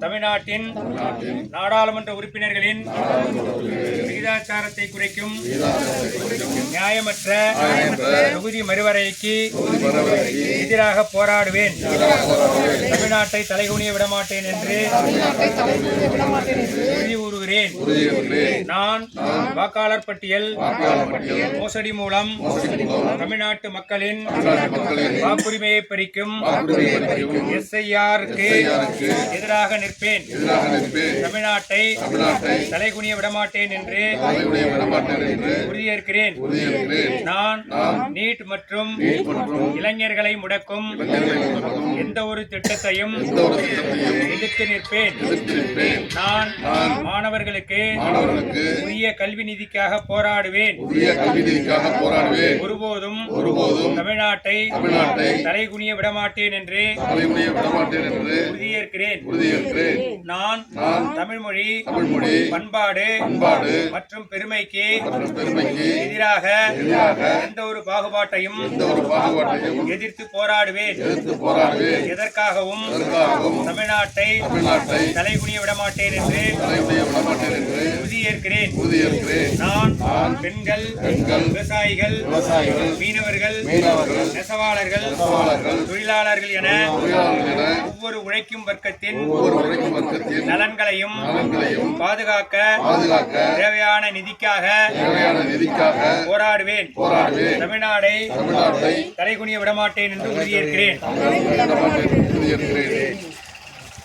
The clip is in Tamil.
தமிழ்நாட்டின் நாடாளுமன்ற உறுப்பினர்களின் விகிதாச்சாரத்தை குறைக்கும் நியாயமற்ற தொகுதி மறுவரைக்கு எதிராக போராடுவேன். தமிழ்நாட்டை தலைகுனிய விடமாட்டேன் என்று உறுதி கூறுகிறேன் நான் வாக்காளர் பட்டியல் மோசடி மூலம் தமிழ்நாட்டு மக்களின் வாக்குரிமையை பறிக்கும் எஸ்ஐஆருக்கு எதிராக நிற்பேன். தமிழ்நாட்டை தலைகுனிய விடமாட்டேன் என்று உறுதியேற்கிறேன். நான் நீட் மற்றும் இளைஞர்களை முடக்கும் எந்த ஒரு திட்டத்தையும் எதிர்த்து நிற்பேன். நான் மாணவர்களுக்கு உரிய கல்வி நிதிக்காக போராடுவேன். ஒருபோதும் ஒருபோதும் தமிழ்நாட்டை தலைகுனிய விடமாட்டேன் என்று உறுதியேற்கிறேன். உறுதியேற்கிறேன். நான் தமிழ்மொழி தமிழ்மொழி பண்பாடு பண்பாடு மற்றும் பெருமைக்கு மற்றும் பெருமைக்கு எதிராக எதிராக எந்த ஒரு பாகுபாட்டையும் எந்த ஒரு பாகுபாட்டையும் எதிர்த்து போராடுவேன். எதிர்த்து போராடுவேன். எதற்காகவும் அதற்காகவும் தமிழ்நாட்டை தமிழ்நாட்டை தலைகுனிய விடமாட்டேன் என்று தலைமுறையை விடமாட்டேன் என்று உறுதியேற்கிறேன். உறுதியேற்கிறேன். நான் பெண்கள் பெண்கள் விவசாயிகள் விவசாயிகள் மீனவர்கள் மீனவர்கள் நெசவாளர்கள் நெசவாளர்கள் தொழிலாளர்கள் என தொழிலாளர்கள் என ஒவ்வொரு உழைக்கும் வர்க்கத்தின் நலன்களையும் பாதுகாக்க தேவையான நிதிக்காக தேவையான நிதிக்காக போராடுவேன். தமிழ்நாடை தலைகுனிய விடமாட்டேன் என்று உறுதியேற்கிறேன். விடமாட்டேன் என்று உறுதியேற்கிறேன்.